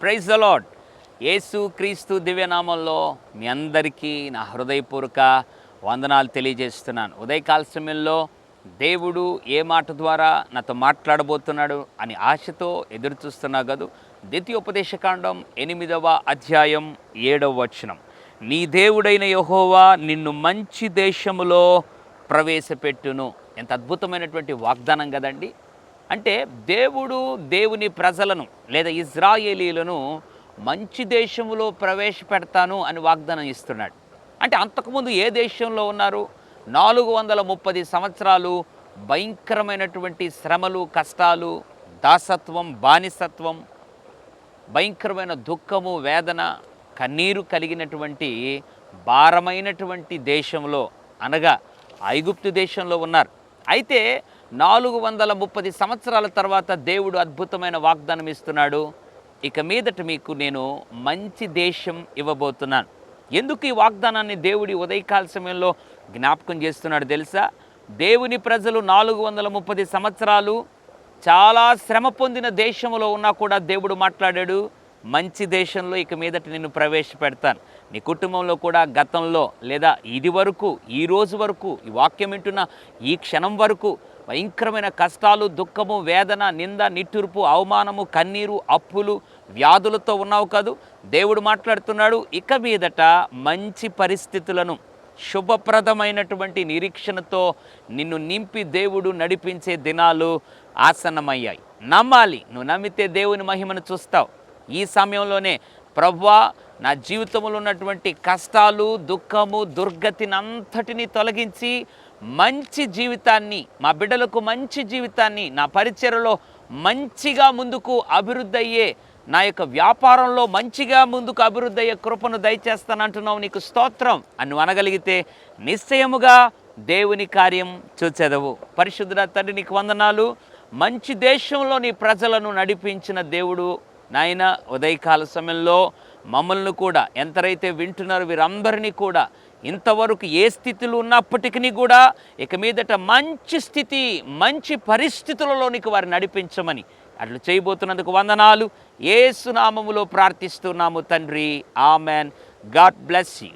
Praise the lord యేసు క్రీస్తు దివ్యనామంలో మీ అందరికీ నా హృదయపూర్వక వందనాలు తెలియజేస్తున్నాను. ఉదయకాల సమయంలో దేవుడు ఏ మాట ద్వారా నాతో మాట్లాడబోతున్నాడు అని ఆశతో ఎదురు చూస్తున్నా కదూ ద్వితీయోపదేశకాండం ఎనిమిదవ అధ్యాయం ఏడవ వచనం. నీ దేవుడైన యహోవా నిన్ను మంచి దేశములో ప్రవేశపెట్టును. ఎంత అద్భుతమైనటువంటి వాగ్దానం కదండి అంటే దేవుడు దేవుని ప్రజలను లేదా ఇజ్రాయేలీలను మంచి దేశంలో ప్రవేశపెడతాను అని వాగ్దానం ఇస్తున్నాడు. అంటే అంతకుముందు ఏ దేశంలో ఉన్నారు? నాలుగు వందల ముప్పది సంవత్సరాలు భయంకరమైనటువంటి శ్రమలు కష్టాలు దాసత్వం బానిసత్వం భయంకరమైన దుఃఖము వేదన కన్నీరు కలిగినటువంటి భారమైనటువంటి దేశంలో అనగా ఐగుప్తు దేశంలో ఉన్నారు. అయితే నాలుగు వందల ముప్పది సంవత్సరాల తర్వాత దేవుడు అద్భుతమైన వాగ్దానం ఇస్తున్నాడు. ఇక మీదట మీకు నేను మంచి దేశం ఇవ్వబోతున్నాను. ఎందుకు ఈ వాగ్దానాన్ని దేవుడి ఉదయకాల సమయంలో జ్ఞాపకం చేస్తున్నాడు తెలుసా? దేవుని ప్రజలు నాలుగు వందల ముప్పది సంవత్సరాలు చాలా శ్రమ పొందిన దేశంలో ఉన్నా కూడా దేవుడు మాట్లాడాడు. మంచి దేశంలో ఇక మీదట నిన్ను ప్రవేశపెడతాను. నీ కుటుంబంలో కూడా గతంలో లేదా ఇది వరకు ఈ రోజు వరకు ఈ వాక్యం వింటున్న ఈ క్షణం వరకు భయంకరమైన కష్టాలు దుఃఖము వేదన నింద నిట్టూర్పు అవమానము కన్నీరు అప్పులు వ్యాధులతో ఉన్నావు కాదు? దేవుడు మాట్లాడుతున్నాడు ఇక మీదట మంచి పరిస్థితులను శుభప్రదమైనటువంటి నిరీక్షణతో నిన్ను నింపి దేవుడు నడిపించే దినాలు ఆసన్నమయ్యాయి. నమ్మాలి నువ్వు నమ్మితే దేవుని మహిమను చూస్తావు. ఈ సమయంలోనే ప్రవ్వా నా జీవితంలో ఉన్నటువంటి కష్టాలు దుఃఖము దుర్గతినంతటిని తొలగించి మంచి జీవితాన్ని మా బిడ్డలకు మంచి జీవితాన్ని నా పరిచయలో మంచిగా ముందుకు అభివృద్ధి అయ్యే నా యొక్క వ్యాపారంలో మంచిగా ముందుకు అభివృద్ధి అయ్యే కృపను దయచేస్తానంటున్నావు నీకు స్తోత్రం. అని అనగలిగితే నిశ్చయముగా దేవుని కార్యం చూచెదవు. పరిశుద్ధ తండ్రి నీకు వందనాలు. మంచి దేశంలో నీ ప్రజలను నడిపించిన దేవుడు నాయన ఉదయకాల సమయంలో మమ్మల్ని కూడా ఎంతరైతే వింటున్నారో వీరందరినీ కూడా ఇంతవరకు ఏ స్థితిలో ఉన్నప్పటికీ కూడా ఇక మీదట మంచి స్థితి మంచి పరిస్థితులలోనికి వారిని నడిపించమని అట్లు చేయబోతున్నందుకు వందనాలు. ఏసునామములో ప్రార్థిస్తున్నాము తండ్రి. ఆమెన్. God bless you.